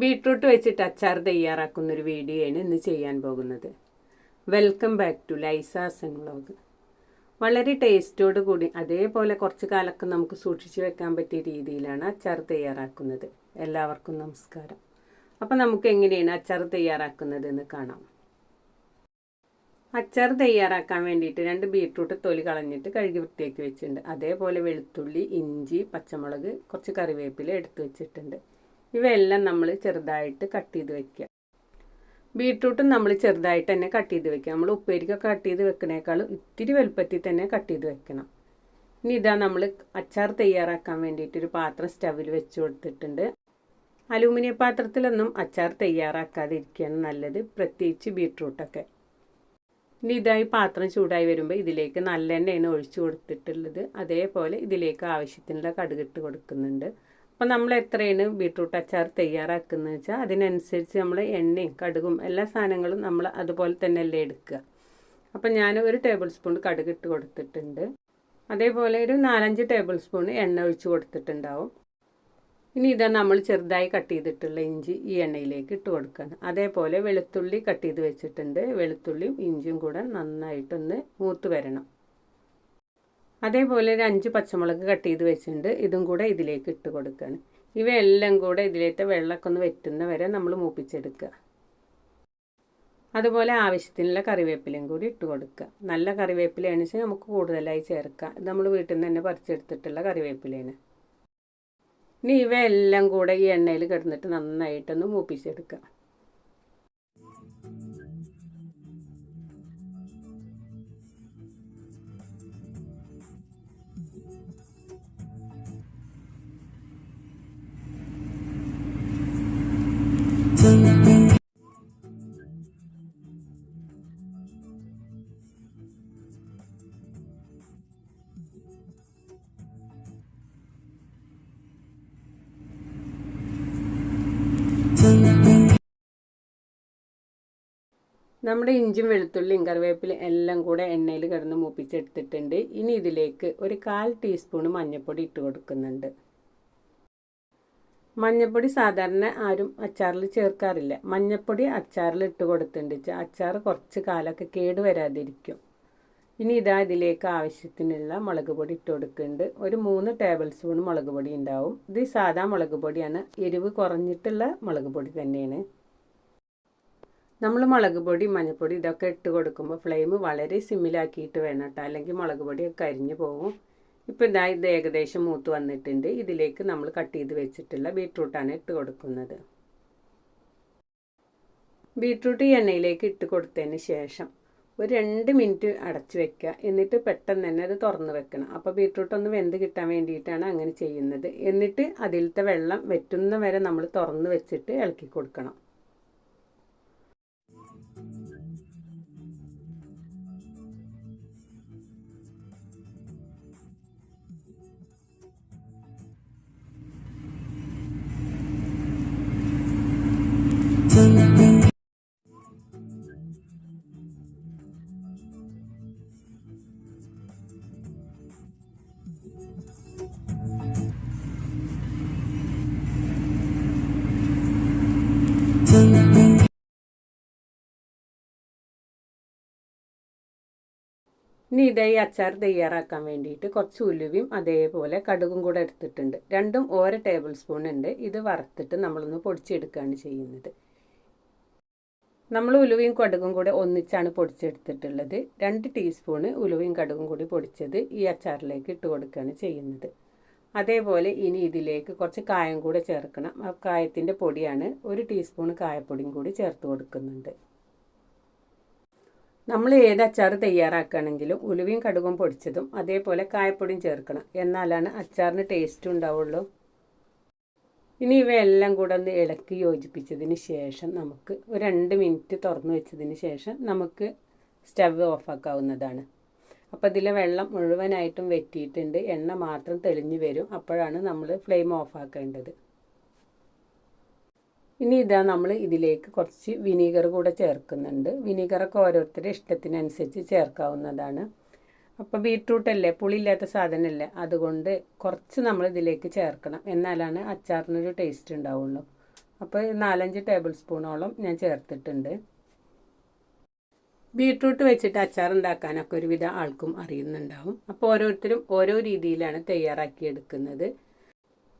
Beetroot വെച്ചിട്ട് അച്ചാർ തയ്യാറാക്കുന്ന ഒരു വീഡിയോയാണ് ഇന്ന് ചെയ്യാൻ പോകുന്നത്. വെൽക്കം ബാക്ക് ടു ലൈസാസൻ വ്ളോഗ് വളരെ ടേസ്റ്റോട് കൂടി അതേപോലെ കുറച്ച് കാലമൊക്കെ നമുക്ക് സൂക്ഷിച്ചു വെക്കാൻ പറ്റിയ രീതിയിലാണ് അച്ചാർ തയ്യാറാക്കുന്നത്. എല്ലാവർക്കും നമസ്കാരം. അപ്പം നമുക്ക് എങ്ങനെയാണ് അച്ചാർ തയ്യാറാക്കുന്നതെന്ന് കാണാം. അച്ചാർ തയ്യാറാക്കാൻ വേണ്ടിയിട്ട് രണ്ട് ബീട്രൂട്ട് തൊലി കളഞ്ഞിട്ട് കഴുകി വൃത്തിയാക്കി വെച്ചിട്ടുണ്ട്. അതേപോലെ വെളുത്തുള്ളി ഇഞ്ചി പച്ചമുളക് കുറച്ച് കറിവേപ്പില എടുത്തു വെച്ചിട്ടുണ്ട്. ഇവയെല്ലാം നമ്മൾ ചെറുതായിട്ട് കട്ട് ചെയ്ത് വെക്കുക. ബീട്രൂട്ടും നമ്മൾ ചെറുതായിട്ട് തന്നെ കട്ട് ചെയ്ത് വെക്കുക. നമ്മൾ ഉപ്പേരിക്കൊക്കെ കട്ട് ചെയ്ത് വെക്കണേക്കാളും ഇത്തിരി വലുപ്പത്തിൽ തന്നെ കട്ട് ചെയ്ത് വെക്കണം. ഇനി ഇതാ നമ്മൾ അച്ചാർ തയ്യാറാക്കാൻ വേണ്ടിയിട്ട് ഒരു പാത്രം സ്റ്റവിൽ വെച്ച് കൊടുത്തിട്ടുണ്ട്. അലൂമിനിയം പാത്രത്തിലൊന്നും അച്ചാർ തയ്യാറാക്കാതിരിക്കുകയാണ് നല്ലത് പ്രത്യേകിച്ച് ബീട്രൂട്ടൊക്കെ. ഇനി ഇതായി പാത്രം ചൂടായി വരുമ്പോൾ ഇതിലേക്ക് നല്ലെണ്ണയാണ് ഒഴിച്ചു കൊടുത്തിട്ടുള്ളത്. അതേപോലെ ഇതിലേക്ക് ആവശ്യത്തിനുള്ള കടുകിട്ട് കൊടുക്കുന്നുണ്ട്. അപ്പോൾ നമ്മൾ എത്രയാണ് ബീട്രൂട്ട് അച്ചാർ തയ്യാറാക്കുന്നത് വെച്ചാൽ അതിനനുസരിച്ച് നമ്മൾ എണ്ണയും കടുകും എല്ലാ സാധനങ്ങളും നമ്മൾ അതുപോലെ തന്നെ അല്ലേ എടുക്കുക. അപ്പം ഞാൻ ഒരു ടേബിൾ സ്പൂൺ കടുക് ഇട്ട് കൊടുത്തിട്ടുണ്ട്. അതേപോലെ ഒരു നാലഞ്ച് ടേബിൾ സ്പൂൺ എണ്ണ ഒഴിച്ച് കൊടുത്തിട്ടുണ്ടാവും. ഇനി ഇതാ നമ്മൾ ചെറുതായി കട്ട് ചെയ്തിട്ടുള്ള ഇഞ്ചി ഈ എണ്ണയിലേക്ക് ഇട്ട് കൊടുക്കുകയാണ്. അതേപോലെ വെളുത്തുള്ളി കട്ട് ചെയ്ത് വെച്ചിട്ടുണ്ട്. വെളുത്തുള്ളിയും ഇഞ്ചിയും കൂടെ നന്നായിട്ടൊന്ന് മൂത്ത് വരണം. അതേപോലെ ഒരു അഞ്ച് പച്ചമുളക് കട്ട് ചെയ്ത് വെച്ചിട്ടുണ്ട്. ഇതും കൂടെ ഇതിലേക്ക് ഇട്ട് കൊടുക്കുകയാണ് ഇവയെല്ലാം കൂടെ ഇതിലേക്ക് വെള്ളമൊക്കെ ഒന്ന് വെറ്റുന്ന വരെ നമ്മൾ മൂപ്പിച്ചെടുക്കുക. അതുപോലെ ആവശ്യത്തിനുള്ള കറിവേപ്പിലയും കൂടി ഇട്ട് കൊടുക്കുക. നല്ല കറിവേപ്പിലയാണ് വെച്ചാൽ നമുക്ക് കൂടുതലായി ചേർക്കാം. ഇത് നമ്മൾ വീട്ടിൽ നിന്ന് തന്നെ പറിച്ചെടുത്തിട്ടുള്ള കറിവേപ്പിലയാണ്. ഇനി ഇവയെല്ലാം കൂടെ ഈ എണ്ണയിൽ കിടന്നിട്ട് നന്നായിട്ടൊന്ന് മൂപ്പിച്ചെടുക്കുക. നമ്മുടെ ഇഞ്ചും വെളുത്തുള്ളിയും കറിവേപ്പിലും എല്ലാം കൂടെ എണ്ണയിൽ കിടന്ന് മൂപ്പിച്ചെടുത്തിട്ടുണ്ട്. ഇനി ഇതിലേക്ക് ഒരു കാൽ ടീസ്പൂൺ മഞ്ഞൾപ്പൊടി ഇട്ട് കൊടുക്കുന്നുണ്ട്. മഞ്ഞൾപ്പൊടി സാധാരണ ആരും അച്ചാറിൽ ചേർക്കാറില്ല. മഞ്ഞപ്പൊടി അച്ചാറിൽ ഇട്ട് കൊടുത്തിട്ടുണ്ട്. അച്ചാർ കുറച്ച് കാലമൊക്കെ കേട് വരാതിരിക്കും. ഇനി ഇതാ ഇതിലേക്ക് ആവശ്യത്തിനുള്ള മുളക് പൊടി ഇട്ട് കൊടുക്കുന്നുണ്ട്. ഒരു മൂന്ന് ടേബിൾ സ്പൂൺ മുളക് പൊടി ഉണ്ടാവും. ഇത് സാധാ മുളക് പൊടിയാണ്. എരിവ് കുറഞ്ഞിട്ടുള്ള മുളക് പൊടി തന്നെയാണ്. നമ്മൾ മുളക് പൊടി മഞ്ഞൾപ്പൊടി ഇതൊക്കെ ഇട്ട് കൊടുക്കുമ്പോൾ ഫ്ലെയിം വളരെ സിമ്മിലാക്കിയിട്ട് വേണം കേട്ടോ. അല്ലെങ്കിൽ മുളക് പൊടിയൊക്കെ കരിഞ്ഞു പോകും. ഇപ്പോൾ ഇതാ ഇത് ഏകദേശം മൂത്ത് വന്നിട്ടുണ്ട്. ഇതിലേക്ക് നമ്മൾ കട്ട് ചെയ്ത് വെച്ചിട്ടുള്ള ബീട്രൂട്ടാണ് ഇട്ട് കൊടുക്കുന്നത്. ബീട്രൂട്ട് എണ്ണയിലേക്ക് ഇട്ട് കൊടുത്തതിന് ശേഷം ഒരു രണ്ട് മിനിറ്റ് അടച്ച് വെക്കുക. എന്നിട്ട് പെട്ടെന്ന് തന്നെ അത് തുറന്ന് വെക്കണം. അപ്പോൾ ബീട്രൂട്ട് ഒന്ന് വെന്ത് കിട്ടാൻ വേണ്ടിയിട്ടാണ് അങ്ങനെ ചെയ്യുന്നത്. എന്നിട്ട് അതിലത്തെ വെള്ളം വെറ്റുന്ന വരെ നമ്മൾ തുറന്ന് വെച്ചിട്ട് ഇളക്കി കൊടുക്കണം. ഇനി ഇതേ അച്ചാർ തയ്യാറാക്കാൻ വേണ്ടിയിട്ട് കുറച്ച് ഉലുവയും അതേപോലെ കടുകും കൂടെ എടുത്തിട്ടുണ്ട്. രണ്ടും ഓരോ ടേബിൾ സ്പൂൺ ഉണ്ട്. ഇത് വറുത്തിട്ട് നമ്മളൊന്ന് പൊടിച്ചെടുക്കുകയാണ് ചെയ്യുന്നത്. നമ്മൾ ഉലുവയും കടുകും കൂടെ ഒന്നിച്ചാണ് പൊടിച്ചെടുത്തിട്ടുള്ളത്. രണ്ട് ടീസ്പൂണ് ഉലുവയും കടുകും കൂടി പൊടിച്ചത് ഈ അച്ചാറിലേക്ക് ഇട്ട് കൊടുക്കുകയാണ് ചെയ്യുന്നത്. അതേപോലെ ഇനി ഇതിലേക്ക് കുറച്ച് കായം കൂടെ ചേർക്കണം. ആ കായത്തിന്റെ പൊടിയാണ് ഒരു ടീസ്പൂൺ കായപ്പൊടിയും കൂടി ചേർത്ത് കൊടുക്കുന്നുണ്ട്. നമ്മൾ ഏത് അച്ചാർ തയ്യാറാക്കുകയാണെങ്കിലും ഉലുവയും കടുകും പൊടിച്ചതും അതേപോലെ കായപ്പൊടിയും ചേർക്കണം. എന്നാലാണ് അച്ചാറിന് ടേസ്റ്റ് ഉണ്ടാവുള്ളൂ. ഇനി ഇവയെല്ലാം കൂടെ ഒന്ന് ഇളക്കി യോജിപ്പിച്ചതിന് ശേഷം നമുക്ക് ഒരു രണ്ട് മിനിറ്റ് തുറന്നു വെച്ചതിന് ശേഷം നമുക്ക് സ്റ്റവ് ഓഫാക്കാവുന്നതാണ്. അപ്പോൾ ഇതിലെ വെള്ളം മുഴുവനായിട്ടും വെറ്റിയിട്ടുണ്ട്. എണ്ണ മാത്രം തെളിഞ്ഞു വരും. അപ്പോഴാണ് നമ്മൾ ഫ്ലെയിം ഓഫാക്കേണ്ടത്. ഇനി ഇതാ നമ്മൾ ഇതിലേക്ക് കുറച്ച് വിനീഗർ കൂടെ ചേർക്കുന്നുണ്ട്. വിനീഗറൊക്കെ ഓരോരുത്തരുടെ ഇഷ്ടത്തിനനുസരിച്ച് ചേർക്കാവുന്നതാണ്. അപ്പോൾ അല്ലേ പുളിയില്ലാത്ത സാധനമല്ലേ അതുകൊണ്ട് കുറച്ച് നമ്മൾ ഇതിലേക്ക് ചേർക്കണം. എന്നാലാണ് അച്ചാറിനൊരു ടേസ്റ്റ് ഉണ്ടാവുള്ളൂ. അപ്പോൾ നാലഞ്ച് ടേബിൾ സ്പൂണോളം ഞാൻ ചേർത്തിട്ടുണ്ട്. ബീട്രൂട്ട് വെച്ചിട്ട് അച്ചാർ ഉണ്ടാക്കാനൊക്കെ ഒരുവിധ ആൾക്കും അറിയുന്നുണ്ടാവും. അപ്പോൾ ഓരോരുത്തരും ഓരോ രീതിയിലാണ് തയ്യാറാക്കിയെടുക്കുന്നത്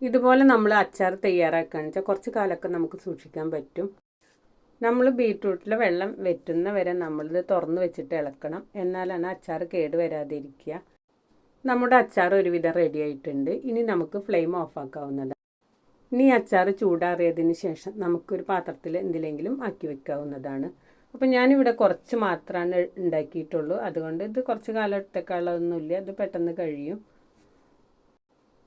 ഇതുപോലെ നമ്മൾ അച്ചാർ തയ്യാറാക്കുകയാണെന്ന് വെച്ചാൽ കുറച്ച് കാലമൊക്കെ നമുക്ക് സൂക്ഷിക്കാൻ പറ്റും. നമ്മൾ ബീട്രൂട്ടിൽ വെള്ളം വെറ്റുന്ന വരെ നമ്മളിത് തുറന്ന് വെച്ചിട്ട് ഇളക്കണം. എന്നാലാണ് അച്ചാർ കേട് വരാതിരിക്കുക. നമ്മുടെ അച്ചാർ ഒരുവിധം റെഡി ആയിട്ടുണ്ട്. ഇനി നമുക്ക് ഫ്ലെയിം ഓഫ് ആക്കാവുന്നതാണ്. ഇനി അച്ചാർ ചൂടാറിയതിന് ശേഷം നമുക്കൊരു പാത്രത്തിൽ എന്തിലെങ്കിലും ആക്കി വെക്കാവുന്നതാണ്. അപ്പോൾ ഞാനിവിടെ കുറച്ച് മാത്രമാണ് ഉണ്ടാക്കിയിട്ടുള്ളൂ. അതുകൊണ്ട് ഇത് കുറച്ച് കാലത്തേക്കുള്ളതൊന്നുമില്ല ഇത് പെട്ടെന്ന് കഴിയും.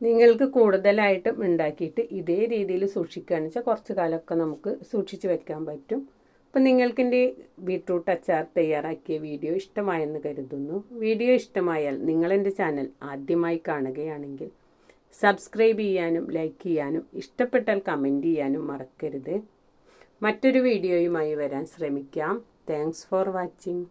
നിങ്ങൾക്ക് കൂടുതലായിട്ടും ഉണ്ടാക്കിയിട്ട് ഇതേ രീതിയിൽ സൂക്ഷിക്കുകയാണ് വെച്ചാൽ കുറച്ച് കാലമൊക്കെ നമുക്ക് സൂക്ഷിച്ച് വെക്കാൻ പറ്റും. അപ്പം നിങ്ങൾക്കിന്റെ ബീട്രൂട്ട് അച്ചാർ തയ്യാറാക്കിയ വീഡിയോ ഇഷ്ടമായെന്ന് കരുതുന്നു. വീഡിയോ ഇഷ്ടമായാൽ നിങ്ങളെന്റെ ചാനൽ ആദ്യമായി കാണുകയാണെങ്കിൽ സബ്സ്ക്രൈബ് ചെയ്യാനും ലൈക്ക് ചെയ്യാനും ഇഷ്ടപ്പെട്ടാൽ കമന്റ് ചെയ്യാനും മറക്കരുത്. മറ്റൊരു വീഡിയോയുമായി വരാൻ ശ്രമിക്കാം. Thanks for watching.